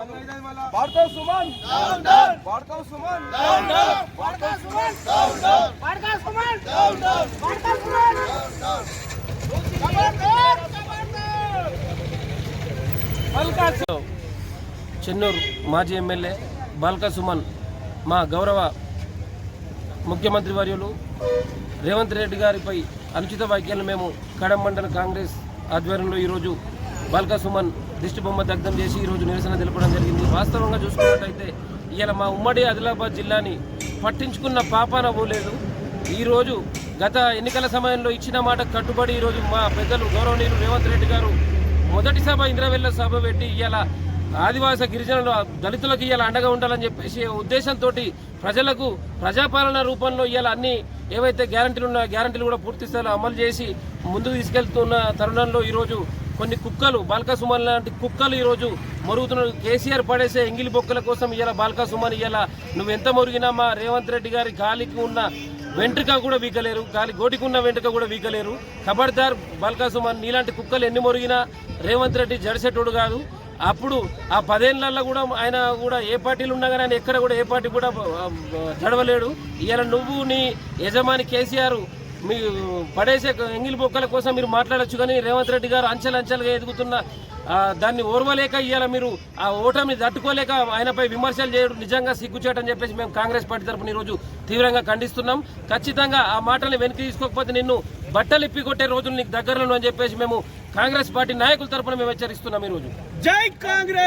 వాడతావు సుమన్. వాడతావు సుమన్. వాడతావు సుమన్. వాడకా సుమన్. వాడకా సుమన్. చెన్నూరు మాజీ ఎమ్మెల్యే బాల్కా సుమన్ మా గౌరవ ముఖ్యమంత్రి వర్యులు రేవంత్ రెడ్డి గారిపై అనుచిత వ్యాఖ్యలను మేము కడం మండల కాంగ్రెస్ ఆధ్వర్యంలో ఈరోజు బాల్కా సుమన్ దిష్టి బొమ్మ దగ్ధం చేసి ఈరోజు నిరసన తెలపడం జరిగింది. వాస్తవంగా చూసుకున్నట్టయితే ఇలా మా ఉమ్మడి ఆదిలాబాద్ జిల్లాని పట్టించుకున్న పాపాన పోలేదు. ఈరోజు గత ఎన్నికల సమయంలో ఇచ్చిన మాట కట్టుబడి ఈరోజు మా పెద్దలు గౌరవనీయులు రేవంత్ రెడ్డి గారు మొదటి సభ ఇంద్రవెల్ల సభ పెట్టి ఇలా ఆదివాస గిరిజనులు దళితులకు ఇలా అండగా ఉండాలని చెప్పేసి ఉద్దేశంతో ప్రజలకు ప్రజాపాలన రూపంలో ఇవాళ అన్ని ఏవైతే గ్యారంటీలు ఉన్నాయో గ్యారంటీలు కూడా పూర్తి స్థాయిలో అమలు చేసి ముందుకు తీసుకెళ్తున్న తరుణంలో ఈరోజు కొన్ని కుక్కలు బాల్కా సుమన్ లాంటి కుక్కలు ఈరోజు మరుగుతున్న కేసీఆర్ పడేసే ఎంగిలి బొక్కల కోసం ఇలా బాల్కా సుమన్ ఇలా నువ్వు ఎంత మురిగినా మా రేవంత్ రెడ్డి గారి గాలికి ఉన్న వెంట్రుక కూడా వీకలేరు. గాలి గోటికి ఉన్న వెంట్రుక కూడా వీకలేరు. ఖబర్దార్ బాల్కా సుమన్ నీలాంటి కుక్కలు ఎన్ని మురిగినా రేవంత్ రెడ్డి జడిసెట్టుడు కాదు. అప్పుడు ఆ పదేళ్ళల్లో కూడా ఆయన కూడా ఏ పార్టీలు ఉన్నా కానీ ఆయన ఎక్కడ కూడా ఏ పార్టీ కూడా జడవలేడు. ఇవాళ నువ్వు నీ యజమాని కేసీఆర్ మీ పడేసే ఎంగిలి బొక్కల కోసం మీరు మాట్లాడొచ్చు కానీ రేవంత్ రెడ్డి గారు అంచెలంచెలుగా ఎదుగుతున్న దాన్ని ఓర్వలేక ఇవాళ మీరు ఆ ఓటమిని తట్టుకోలేక ఆయనపై విమర్శలు చేయడం నిజంగా సిగ్గుచేటని చెప్పేసి మేము కాంగ్రెస్ పార్టీ తరఫున ఈరోజు తీవ్రంగా ఖండిస్తున్నాం. ఖచ్చితంగా ఆ మాటల్ని వెనక్కి తీసుకోకపోతే నిన్ను బట్టలు ఇప్పి కొట్టే రోజులు నీకు దగ్గరలో అని చెప్పేసి మేము కాంగ్రెస్ పార్టీ నాయకుల తరఫున మేము హెచ్చరిస్తున్నాం ఈరోజు జై కాంగ్రెస్!